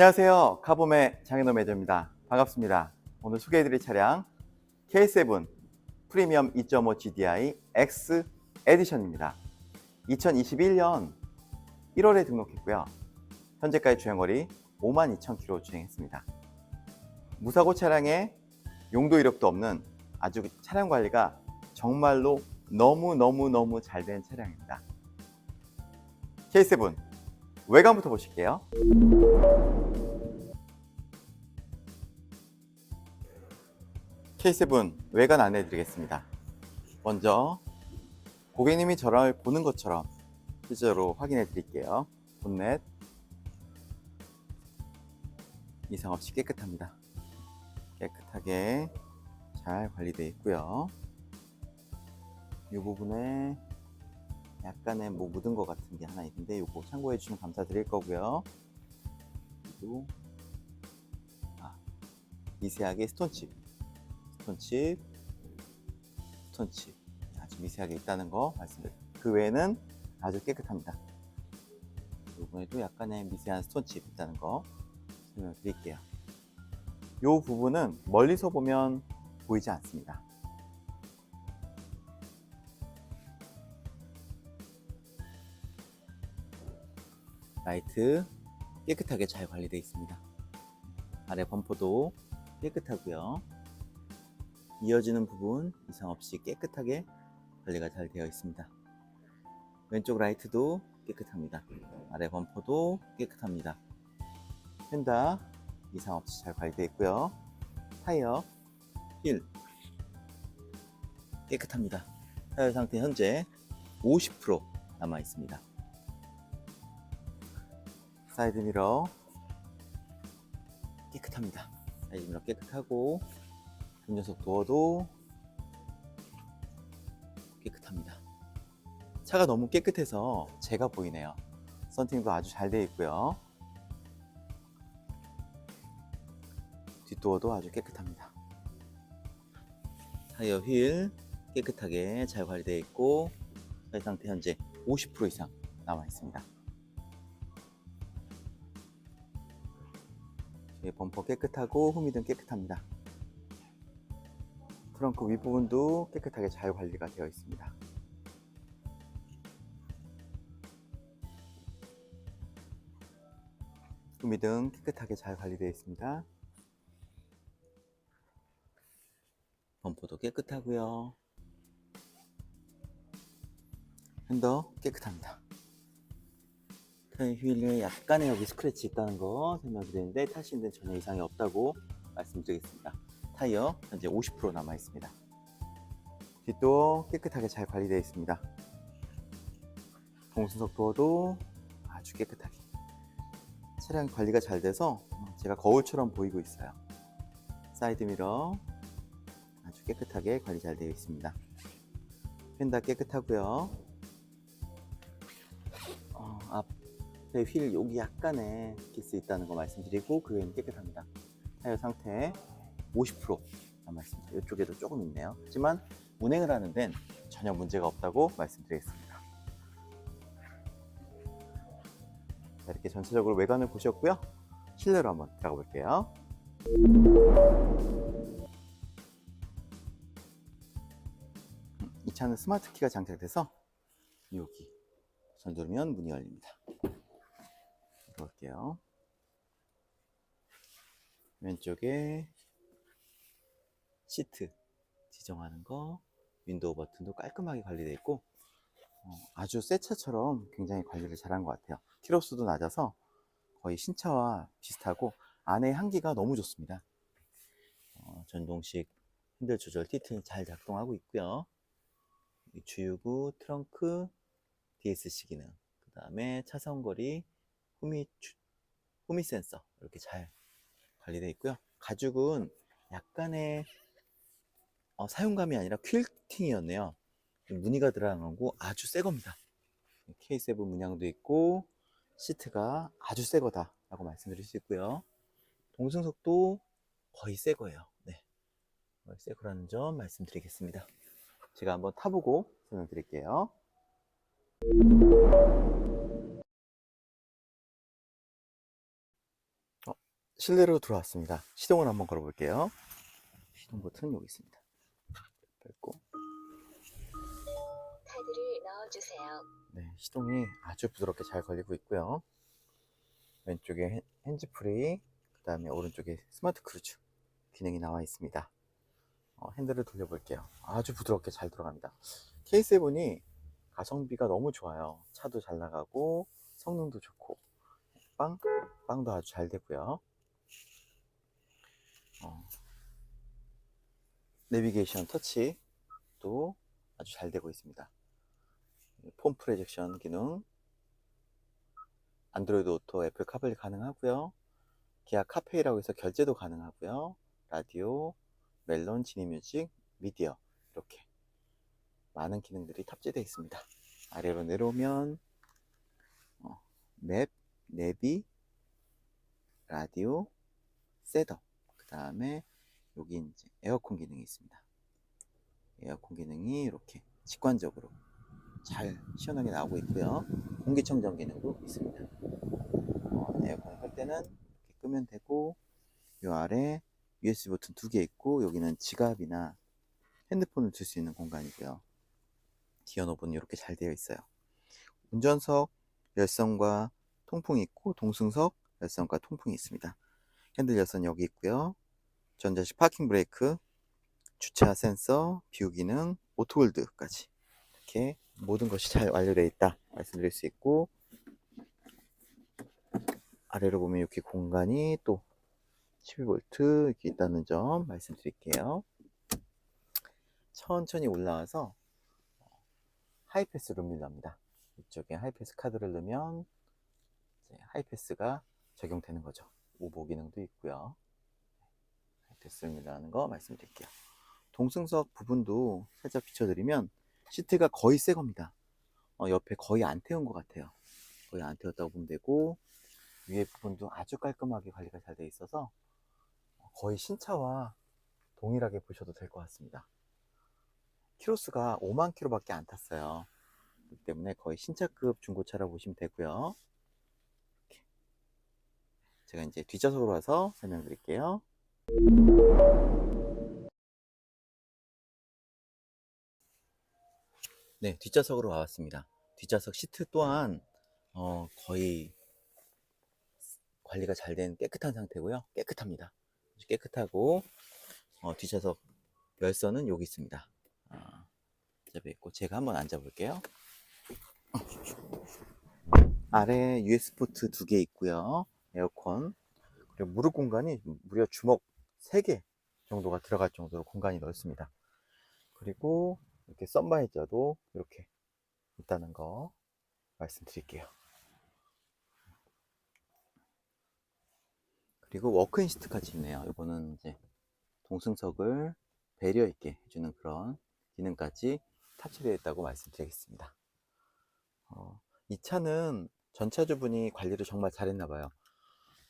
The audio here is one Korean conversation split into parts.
안녕하세요. 카봄의 장인호 매저입니다. 반갑습니다. 오늘 소개해드릴 차량 K7 프리미엄 2.5 GDI X 에디션입니다. 2021년 1월에 등록했고요. 현재까지 주행거리 52,000km 주행했습니다. 무사고 차량에 용도 이력도 없는 아주 차량 관리가 정말로 너무너무너무 잘 된 차량입니다. K7 외관부터 보실게요. K7 외관 안내 드리겠습니다. 먼저 고객님이 저를 보는 것처럼 실제로 확인해 드릴게요. 본넷 이상 없이 깨끗합니다. 깨끗하게 잘 관리되어 있고요. 이 부분에 약간의 뭐 묻은 것 같은 게 하나 있는데 이거 참고해 주시면 감사드릴 거고요. 그리고 아, 미세하게 스톤칩, 스톤칩, 스톤칩 아주 미세하게 있다는 거 말씀드립니다. 그 외에는 아주 깨끗합니다. 이 부분에도 약간의 미세한 스톤칩 있다는 거 설명드릴게요. 이 부분은 멀리서 보면 보이지 않습니다. 라이트 깨끗하게 잘 관리되어 있습니다. 아래 범퍼도 깨끗하고요. 이어지는 부분 이상 없이 깨끗하게 관리가 잘 되어 있습니다. 왼쪽 라이트도 깨끗합니다. 아래 범퍼도 깨끗합니다. 펜다 이상 없이 잘 관리되어 있고요. 타이어, 휠 깨끗합니다. 타이어 상태 현재 50% 남아 있습니다. 사이드 미러 깨끗합니다. 사이드 미러 깨끗하고 운전석 도어도 깨끗합니다. 차가 너무 깨끗해서 제가 보이네요. 썬팅도 아주 잘 되어 있고요. 뒷도어도 아주 깨끗합니다. 타이어 휠 깨끗하게 잘 관리되어 있고 타이어 상태 현재 50% 이상 남아 있습니다. 뒤에 범퍼 깨끗하고 후미등 깨끗합니다. 트렁크 윗부분도 깨끗하게 잘 관리가 되어 있습니다. 후미등 깨끗하게 잘 관리되어 있습니다. 범퍼도 깨끗하고요. 핸더 깨끗합니다. 타이어 휠에 약간의 여기 스크래치 있다는 거 설명드리는데 타시는데 전혀 이상이 없다고 말씀드리겠습니다. 타이어 현재 50% 남아 있습니다. 뒷도 깨끗하게 잘 관리되어 있습니다. 동승석 도어도 아주 깨끗하게 차량 관리가 잘 돼서 제가 거울처럼 보이고 있어요. 사이드 미러 아주 깨끗하게 관리 잘 되어 있습니다. 펜다 깨끗하고요. 앞에 휠 여기 약간의 기스 있다는 거 말씀드리고 그 외에는 깨끗합니다. 타이어 상태 50% 남아 있습니다. 이쪽에도 조금 있네요. 하지만 운행을 하는 데는 전혀 문제가 없다고 말씀드리겠습니다. 자, 이렇게 전체적으로 외관을 보셨고요. 실내로 한번 들어가 볼게요. 음, 이 차는 스마트 키가 장착돼서 여기 전 누르면 문이 열립니다. 볼게요. 왼쪽에 시트 지정하는 거, 윈도우 버튼도 깔끔하게 관리되어 있고 어, 아주 새 차처럼 굉장히 관리를 잘한 것 같아요. 키로수도 낮아서 거의 신차와 비슷하고 안에 향기가 너무 좋습니다. 어, 전동식 핸들 조절 티틀 잘 작동하고 있고요. 이 주유구, 트렁크, DSC 기능, 그 다음에 차선 거리, 후미 추- 후미 센서 이렇게 잘 관리되어 있고요. 가죽은 약간의 어, 사용감이 아니라 퀼팅이었네요. 무늬가 들어가고 아주 새 겁니다. K7 문양도 있고 시트가 아주 새 거다라고 말씀드릴 수 있고요. 동승석도 거의 새 거예요. 네. 거의 새 거라는 점 말씀드리겠습니다. 제가 한번 타보고 설명드릴게요. 실내로 들어왔습니다. 시동을 한번 걸어볼게요. 시동 버튼 여기 있습니다. 밟고 카드를 넣어주세요. 네, 시동이 아주 부드럽게 잘 걸리고 있고요. 왼쪽에 핸- 핸즈프리, 그 다음에 오른쪽에 스마트 크루즈 기능이 나와 있습니다. 어, 핸들을 돌려볼게요. 아주 부드럽게 잘 들어갑니다. K7이 가성비가 너무 좋아요. 차도 잘 나가고 성능도 좋고 빵, 빵도 아주 잘 되고요. 어, 내비게이션 터치도 아주 잘 되고 있습니다. 폼 프로젝션 기능, 안드로이드 오토, 애플 카플리 가능하고요. 기아 카페이라고 해서 결제도 가능하고요. 라디오, 멜론, 지니뮤직, 미디어 이렇게 많은 기능들이 탑재되어 있습니다. 아래로 내려오면 어, 맵, 내비, 라디오, 셋업, 그 다음에 여기 이제 에어컨 기능이 있습니다. 에어컨 기능이 이렇게 직관적으로 잘 시원하게 나오고 있고요. 공기청정 기능도 있습니다. 어, 에어컨을 끌 때는 이렇게 끄면 되고 이 아래 USB 버튼 두 개 있고 여기는 지갑이나 핸드폰을 둘수 있는 공간이고요. 기어 노브는 이렇게 잘 되어 있어요. 운전석 열선과 통풍이 있고 동승석 열선과 통풍이 있습니다. 핸들 열선 여기 있고요. 전자식 파킹 브레이크, 주차 센서, 비우 기능, 오토 홀드까지 이렇게 모든 것이 잘 완료되어 있다 말씀드릴 수 있고 아래로 보면 이렇게 공간이 또 12V 이렇게 있다는 점 말씀드릴게요. 천천히 올라와서 하이패스로 밀랍니다. 이쪽에 하이패스 카드를 넣으면 하이패스가 적용되는 거죠. 오보 기능도 있고요. 하이패스를 밀라는 거 말씀드릴게요. 동승석 부분도 살짝 비춰드리면 시트가 거의 새 겁니다. 어, 옆에 거의 안 태운 것 같아요. 거의 안 태웠다고 보면 되고 위에 부분도 아주 깔끔하게 관리가 잘돼 있어서 거의 신차와 동일하게 보셔도 될 것 같습니다. 키로수가 5만 킬로밖에 안 탔어요. 그렇기 때문에 거의 신차급 중고차라고 보시면 되고요. 제가 이제 뒷좌석으로 와서 설명드릴게요. 네, 뒷좌석으로 와봤습니다. 뒷좌석 시트 또한 어, 거의 관리가 잘 된 깨끗한 상태고요. 깨끗합니다. 깨끗하고 어, 뒷좌석 열선은 여기 있습니다. 아, 잡혀 있고 제가 한번 앉아볼게요. 아래 US 포트 두 개 있고요. 에어컨 그리고 무릎 공간이 무려 주먹 3개 정도가 들어갈 정도로 공간이 넓습니다. 그리고 이렇게 썬바이저도 이렇게 있다는 거 말씀드릴게요. 그리고 워크인 시트까지 있네요. 이거는 이제 동승석을 배려 있게 해주는 그런 기능까지 탑재되어 있다고 말씀드리겠습니다. 어, 이 차는 전차주분이 관리를 정말 잘했나 봐요.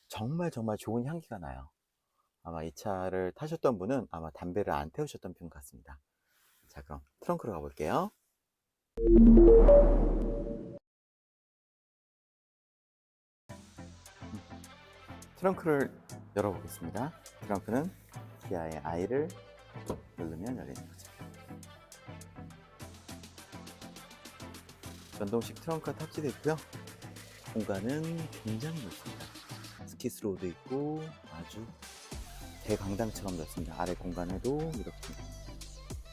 정말 정말 좋은 향기가 나요. 아마 이 차를 타셨던 분은 아마 담배를 안 태우셨던 분 같습니다. 자, 그럼 트렁크로 가볼게요. 트렁크를 열어보겠습니다. 트렁크는 기아의 I를 누르면 열리는 거죠. 전동식 트렁크가 탑재되어 있고요. 공간은 굉장히 넓습니다. 스키스로우도 있고 아주 대강당처럼 넓습니다. 아래 공간에도 이렇게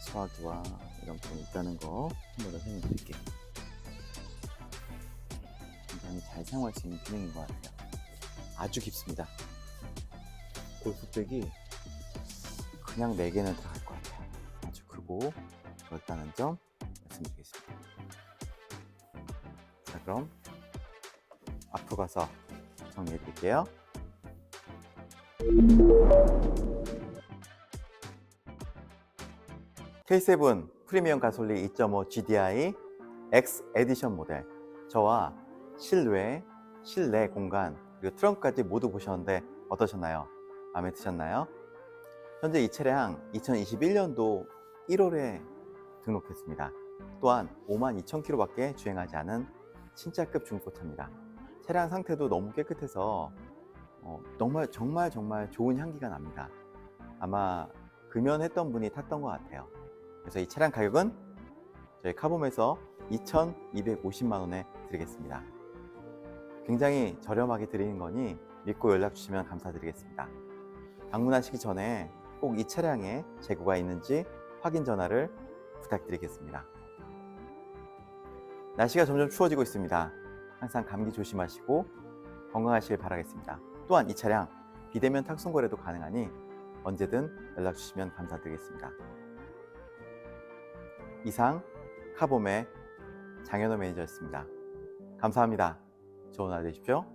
소화기와 이런 부분이 있다는 거 한 번 더 설명드릴게요. 굉장히 잘 사용할 수 있는 기능인 것 같아요. 아주 깊습니다. 골프백이 그냥 4개는 들어갈 것 같아요. 아주 크고 넓다는 점 말씀드리겠습니다. 자, 그럼 앞으로 가서 정리해 드릴게요. K7 프리미엄 가솔린 2.5 GDI X 에디션 모델 저와 실외, 실내 공간 그리고 트렁크까지 모두 보셨는데 어떠셨나요? 마음에 드셨나요? 현재 이 차량 2021년도 1월에 등록했습니다. 또한 5만 2천 킬로밖에 주행하지 않은 신차급 중고차입니다. 차량 상태도 너무 깨끗해서 어, 정말 정말 정말 좋은 향기가 납니다. 아마 금연했던 분이 탔던 것 같아요. 그래서 이 차량 가격은 저희 카봄에서 2,250만 원에 드리겠습니다. 굉장히 저렴하게 드리는 거니 믿고 연락 주시면 감사드리겠습니다. 방문하시기 전에 꼭 이 차량에 재고가 있는지 확인 전화를 부탁드리겠습니다. 날씨가 점점 추워지고 있습니다. 항상 감기 조심하시고 건강하시길 바라겠습니다. 또한 이 차량 비대면 탁송 거래도 가능하니 언제든 연락 주시면 감사드리겠습니다. 이상 카봄의 장현호 매니저였습니다. 감사합니다. 좋은 하루 되십시오.